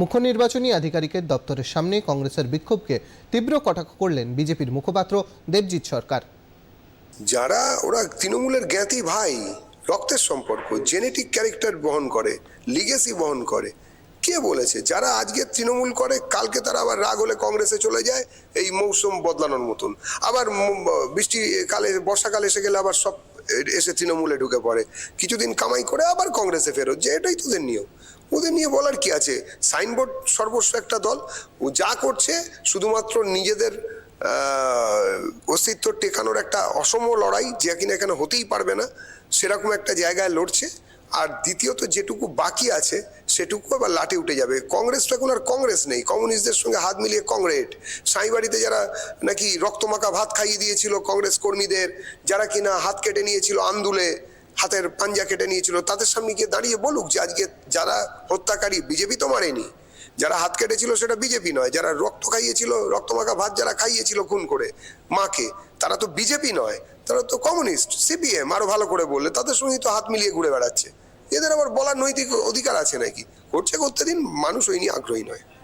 মুখ্য নির্বাচনী আধিকারিকের দপ্তরের সামনে কংগ্রেসের বিক্ষোভকে তীব্র কটাক্ষ করলেন বিজেপির মুখপাত্র দেবজিৎ সরকার। যারা ওরা তৃণমূলের জ্ঞাতি ভাই, রক্তের সম্পর্ক জেনেটিক ক্যারেক্টার বহন করে লিগেসি বহন করে, কে বলেছে? যারা আজকে তৃণমূল করে, কালকে তারা আবার রাগ হলে কংগ্রেসে চলে যায়, এই মৌসুম বদলানোর মতন। আবার বৃষ্টি কালে, বর্ষাকাল এসে গেলে আবার সব এসে তৃণমূলে ঢুকে পড়ে। কিছুদিন কামাই করে আবার কংগ্রেসে ফেরত, যে এটাই তোদের নিয়ম। ওদের নিয়ে বলার কি আছে? সাইনবোর্ড সর্বস্ব একটা দল, ও যা করছে শুধুমাত্র নিজেদের অস্তিত্ব টেকানোর একটা অসম লড়াই, যে কিনা এখানে হতেই পারবে না, সেরকম একটা জায়গায় লড়ছে। আর দ্বিতীয়ত যেটুকু বাকি আছে সেটুকু আবার লাটে উঠে যাবে। কংগ্রেস তো এখন আর কংগ্রেস নেই। কমিউনিস্টদের সঙ্গে হাত মিলিয়ে কংগ্রেস সাঁইবাড়িতে যারা নাকি রক্তমাখা ভাত খাইয়ে দিয়েছিল কংগ্রেস কর্মীদের, যারা কিনা হাত কেটে নিয়েছিল আন্দোলে, হাতের পাঞ্জা কেটে নিয়েছিল, তাদের সামনে গিয়ে দাঁড়িয়ে বলুক যে আজকে যারা হত্যাকারী, বিজেপি তো মারেনি যারা হাত কেটেছিল সেটা বিজেপি নয়, যারা রক্ত খাইয়েছিল, রক্তমাখা ভাত যারা খাইয়েছিল খুন করে মাকে, তারা তো বিজেপি নয়, তারা তো কমিউনিস্ট, সিপিএম, আরও ভালো করে বললে, তাদের সঙ্গে তো হাত মিলিয়ে ঘুরে বেড়াচ্ছে। এদের আবার বলার নৈতিক অধিকার আছে নাকি? করছে করতে দিন, মানুষ ওই নিয়ে আগ্রহী নয়।